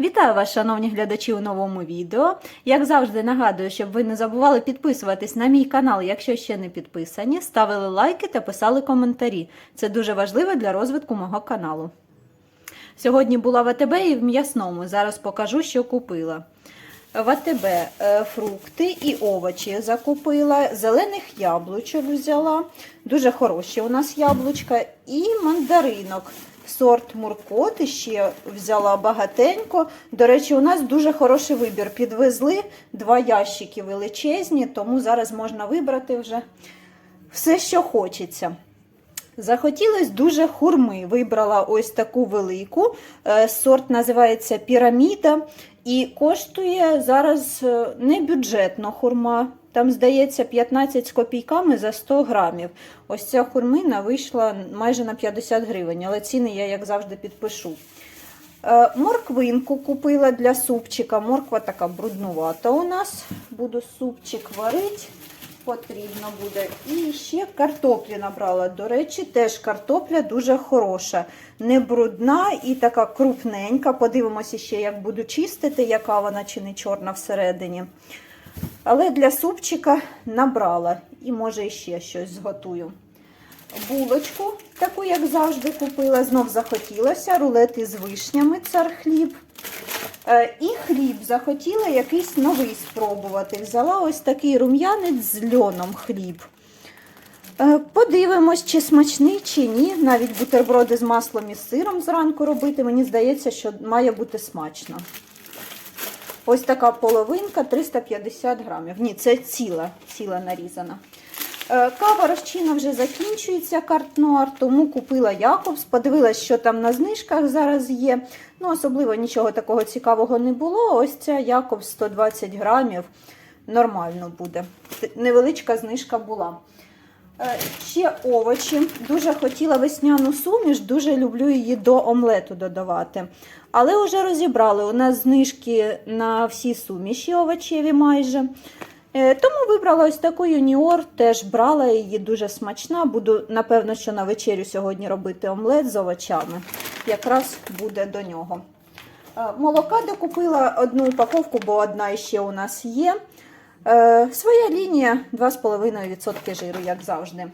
Вітаю вас, шановні глядачі, у новому відео. Як завжди, нагадую, щоб ви не забували підписуватись на мій канал, якщо ще не підписані, ставили лайки та писали коментарі. Це дуже важливо для розвитку мого каналу. Сьогодні була в АТБ і в м'ясному. Зараз покажу, що купила. В АТБ е, фрукти і овочі закупила, зелених яблучок взяла, дуже хороші у нас яблучка, і мандаринок. Сорт Муркот ще взяла багатенько. До речі, у нас дуже хороший вибір. Підвезли два ящики величезні, тому зараз можна вибрати вже все, що хочеться. Захотілось дуже хурми. Вибрала ось таку велику. Е, Сорт називається Піраміда. І коштує зараз е, не бюджетно хурма. Там, здається, 15 з копійками за 100 грамів. Ось ця хурмина вийшла майже на 50 гривень, але ціни я, як завжди, підпишу. Е, Морквинку купила для супчика. Морква така бруднувата у нас. Буду супчик варити. Потрібно буде. І ще картоплі набрала. До речі, теж картопля дуже хороша. Не брудна і така крупненька. Подивимося ще, як буду чистити, яка вона чи не чорна всередині. Але для супчика набрала. І може ще щось зготую. Булочку, таку, як завжди, купила. Знов захотілося. Рулети з вишнями, цар хліб. Е, І хліб захотіла якийсь новий спробувати. Взяла ось такий рум'янець з льоном хліб. Е, Подивимось, чи смачний, чи ні. Навіть бутерброди з маслом і сиром зранку робити. Мені здається, що має бути смачно. Ось така половинка 350 грамів. Ні, це ціла, ціла нарізана. Е, Кава розчина вже закінчується картнуар, тому купила Якобс. Подивилась, що там на знижках зараз є. Ну, особливо нічого такого цікавого не було. Ось ця Якобс 120 грамів. Нормально буде. Невеличка знижка була. Е, Ще овочі. Дуже хотіла весняну суміш, дуже люблю її до омлету додавати. Але вже розібрали. У нас знижки на всі суміші овочеві майже. Е, Тому вибрала ось таку юніор, теж брала її дуже смачна. Буду, напевно, що на вечерю сьогодні робити омлет з овочами. Якраз буде до нього. Е, Молока докупила одну упаковку, бо одна ще у нас є. Е, Своя лінія 2,5% жиру, як завжди.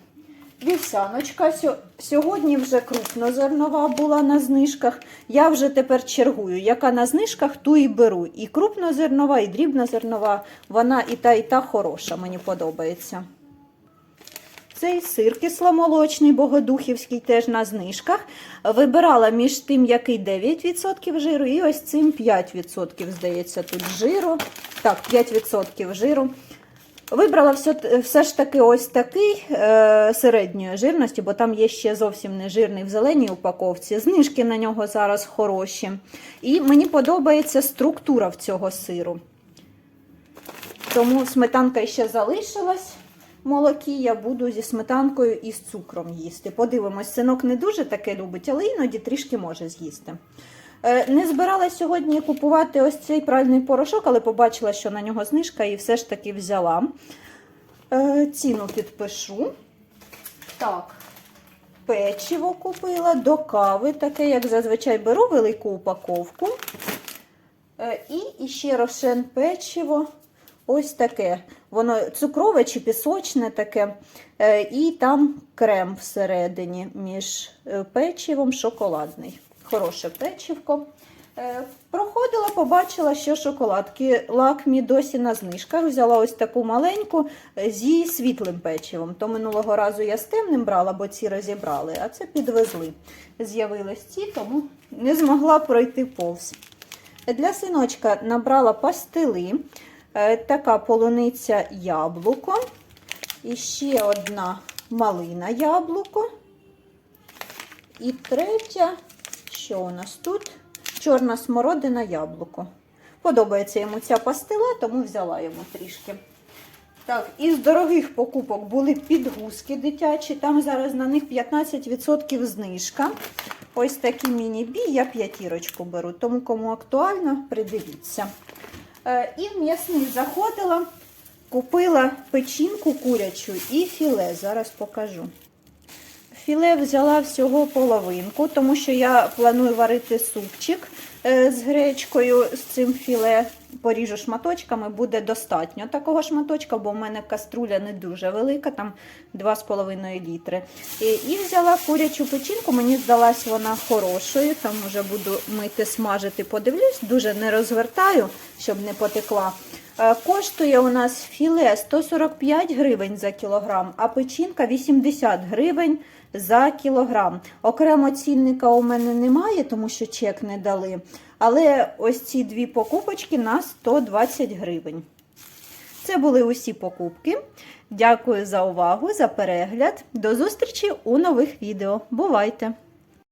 Вівсяночка. Сьогодні вже крупнозернова була на знижках. Я вже тепер чергую. Яка на знижках, ту і беру. І крупнозернова, і дрібнозернова. Вона і та, і та хороша, мені подобається. Цей сир кисломолочний, богодухівський, теж на знижках. Вибирала між тим, який 9% жиру, і ось цим 5%, здається, тут жиру. Так, 5% жиру. Вибрала все, все ж таки ось такий е, середньої жирності, бо там є ще зовсім не жирний в зеленій упаковці. Знижки на нього зараз хороші. І мені подобається структура в цього сиру. Тому сметанка ще залишилась. Молокі я буду зі сметанкою і з цукром їсти. Подивимось, синок не дуже таке любить, але іноді трішки може з'їсти. Е, Не збиралась сьогодні купувати ось цей пральний порошок, але побачила, що на нього знижка, і все ж таки взяла. Е, Ціну підпишу. Так, печиво купила до кави, таке, як зазвичай беру велику упаковку. Е, І ще рошен печиво. Ось таке. Воно цукрове чи пісочне таке. Е, І там крем всередині між е, печивом шоколадний. Хороше печивко. Е, Проходила, побачила, що шоколадки лакмі досі на знижках. Взяла ось таку маленьку зі світлим печивом. То минулого разу я з темним брала, бо ці розібрали, а це підвезли. З'явились ці, тому не змогла пройти повз. Для синочка набрала пастили. Е, Така полуниця яблуко. І ще одна малина яблуко. І третя, що у нас тут? Чорна смородина яблуко. Подобається йому ця пастила, тому взяла йому трішки. Так, із дорогих покупок були підгузки дитячі. Там зараз на них 15% знижка. Ось такі міні-бі, я п'ятірочку беру. Тому кому актуально, придивіться. Е, І в м'ясний заходила, купила печінку курячу і філе. Зараз покажу. Філе взяла всього половинку, тому що я планую варити супчик е, з гречкою з цим філе. Поріжу шматочками, буде достатньо такого шматочка, бо в мене каструля не дуже велика, там 2,5 літри. І, і взяла курячу печінку, мені здалась вона хорошою, там вже буду мити, смажити, подивлюсь, дуже не розвертаю, щоб не потекла. Е, Коштує у нас філе 145 гривень за кілограм, а печінка 80 гривень за кілограм. Окремо цінника у мене немає, тому що чек не дали. Але ось ці дві покупочки на 120 гривень. Це були усі покупки. Дякую за увагу, за перегляд. До зустрічі у нових відео. Бувайте!